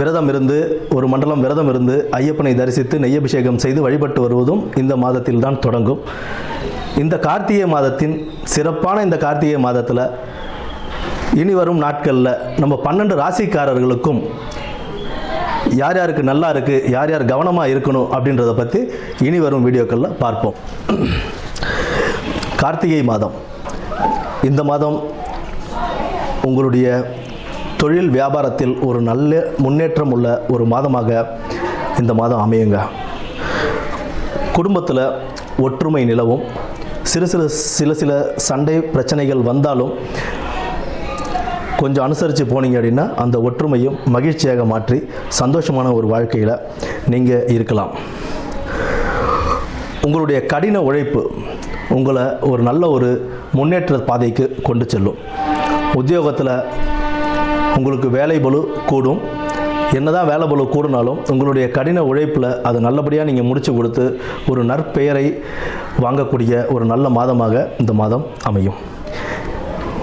விரதம் இருந்து ஒரு மண்டலம் விரதம் இருந்து ஐயப்பனை தரிசித்து நெய்யபிஷேகம் செய்து வழிபட்டு வருவதும் இந்த மாதத்தில் தான் தொடங்கும். இந்த கார்த்திகை மாதத்தின் சிறப்பான இந்த கார்த்திகை மாதத்தில் இனி வரும் நாட்களில் நம்ம பன்னெண்டு ராசிக்காரர்களுக்கும் யார் யாருக்கு நல்லா இருக்குது யார் யார் கவனமாக இருக்கணும் அப்படின்றத பற்றி இனி வரும் வீடியோக்களில் பார்ப்போம். கார்த்திகை மாதம். இந்த மாதம் உங்களுடைய தொழில் வியாபாரத்தில் ஒரு நல்ல முன்னேற்றம் உள்ள ஒரு மாதமாக இந்த மாதம் அமையுங்க. குடும்பத்தில் ஒற்றுமை நிலவும். சிறு சிறு சில சில சண்டை பிரச்சனைகள் வந்தாலும் கொஞ்சம் அனுசரித்து போனீங்க அப்படின்னா அந்த ஒற்றுமையும் மகிழ்ச்சியாக மாற்றி சந்தோஷமான ஒரு வாழ்க்கையில் நீங்கள் இருக்கலாம். உங்களுடைய கடின உழைப்பு உங்களை ஒரு நல்ல ஒரு முன்னேற்ற பாதைக்கு கொண்டு செல்லும். உத்தியோகத்தில் உங்களுக்கு வேலை பலு கூடும். என்னதான் வேலை பலு கூடினாலும் உங்களுடைய கடின உழைப்பில் அது நல்லபடியாக நீங்கள் முடித்து கொடுத்து ஒரு நற்பெயரை வாங்கக்கூடிய ஒரு நல்ல மாதமாக இந்த மாதம் அமையும்.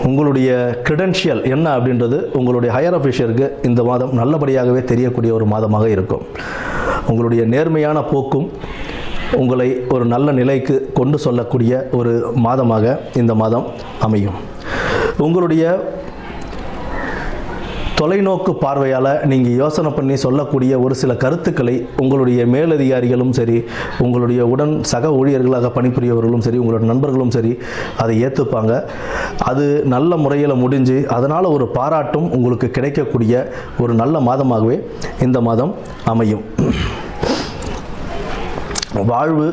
உங்களுடைய கிரெடென்ஷியல் என்ன அப்படின்றது உங்களுடைய ஹையர் அஃபிஷியருக்கு இந்த மாதம் நல்லபடியாகவே தெரியக்கூடிய ஒரு மாதமாக இருக்கும். உங்களுடைய நேர்மையான போக்கும் உங்களை ஒரு நல்ல நிலைக்கு கொண்டு சொல்லக்கூடிய ஒரு மாதமாக இந்த மாதம் அமையும். உங்களுடைய தொலைநோக்கு பார்வையால் நீங்கள் யோசனை பண்ணி சொல்லக்கூடிய ஒரு சில கருத்துக்களை உங்களுடைய மேலதிகாரிகளும் சரி உங்களுடைய உடன் சக ஊழியர்களாக பணிபுரியவர்களும் சரி உங்களோட நண்பர்களும் சரி அதை ஏற்றுப்பாங்க அது நல்ல முறையில் முடிஞ்சு அதனால் ஒரு பாராட்டும் உங்களுக்கு கிடைக்கக்கூடிய ஒரு நல்ல மாதமாகவே இந்த மாதம் அமையும். வாழ்வு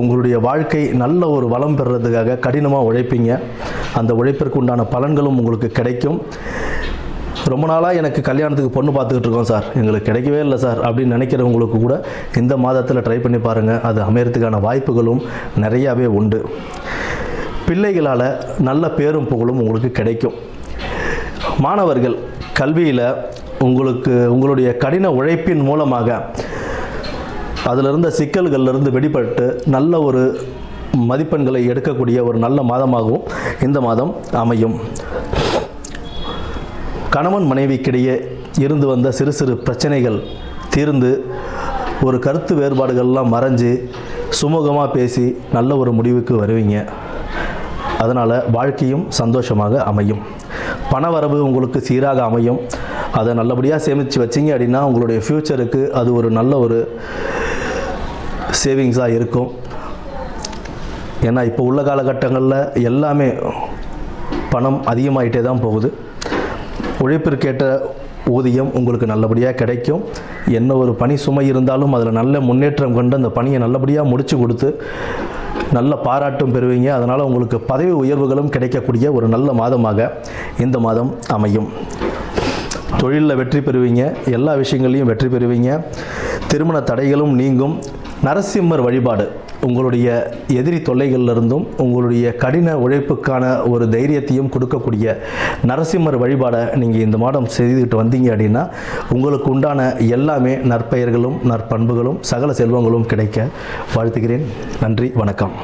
உங்களுடைய வாழ்க்கை நல்ல ஒரு வளம் பெறுறதுக்காக கடினமாக உழைப்பீங்க. அந்த உழைப்பிற்கு உண்டான பலன்களும் உங்களுக்கு கிடைக்கும். ரொம்ப நாளாக எனக்கு கல்யாணத்துக்கு பொண்ணு பார்த்துக்கிட்டு இருக்கோம் சார். எங்களுக்கு கிடைக்கவே இல்லை சார். அப்படின்னு நினைக்கிறவங்களுக்கு கூட இந்த மாதத்தில் ட்ரை பண்ணி பாருங்கள் அது அமையறதுக்கான வாய்ப்புகளும் நிறையாவே உண்டு. பிள்ளைகளால் நல்ல பேரும் புகழும் உங்களுக்கு கிடைக்கும். மாணவர்கள் கல்வியில் உங்களுக்கு உங்களுடைய கடின உழைப்பின் மூலமாக அதில் இருந்த சிக்கல்கள்லேருந்து வெளிப்பட்டு நல்ல ஒரு மதிப்பெண்களை எடுக்கக்கூடிய ஒரு நல்ல மாதமாகவும் இந்த மாதம் அமையும். கணவன் மனைவிக்கிடையே இருந்து வந்த சிறு சிறு பிரச்சனைகள் தீர்ந்து ஒரு கருத்து வேறுபாடுகள்லாம் மறைஞ்சு சுமூகமாக பேசி நல்ல ஒரு முடிவுக்கு வருவீங்க. அதனால் வாழ்க்கையும் சந்தோஷமாக அமையும். பணவரவு உங்களுக்கு சீராக அமையும். அதை நல்லபடியாக சேமித்து வச்சிங்க அப்படின்னா உங்களுடைய ஃப்யூச்சருக்கு அது ஒரு நல்ல ஒரு சேவிங்ஸாக இருக்கும். ஏன்னா இப்போ உள்ள காலகட்டங்களில் எல்லாமே பணம் அதிகமாகிட்டே தான் போகுது. உழைப்பிற்கேற்ற ஊதியம் உங்களுக்கு நல்லபடியாக கிடைக்கும். என்ன ஒரு பணி சுமை இருந்தாலும் அதில் நல்ல முன்னேற்றம் கொண்டு அந்த பணியை நல்லபடியாக முடித்து கொடுத்து நல்ல பாராட்டும் பெறுவீங்க. அதனால் உங்களுக்கு பதவி உயர்வுகளும் கிடைக்கக்கூடிய ஒரு நல்ல மாதமாக இந்த மாதம் அமையும். தொழிலில் வெற்றி பெறுவீங்க. எல்லா விஷயங்கள்லையும் வெற்றி பெறுவீங்க. திருமண தடைகளும் நீங்கும். நரசிம்மர் வழிபாடு. உங்களுடைய எதிரி தொல்லைகளிலிருந்தும் உங்களுடைய கடின உழைப்புக்கான ஒரு தைரியத்தையும் கொடுக்கக்கூடிய நரசிம்மர் வழிபாடை நீங்கள் இந்த மாதம் செய்துக்கிட்டு வந்தீங்க அப்படின்னா உங்களுக்கு உண்டான எல்லாமே நற்பெயர்களும் நற்பண்புகளும் சகல செல்வங்களும் கிடைக்க வாழ்த்துகிறேன். நன்றி வணக்கம்.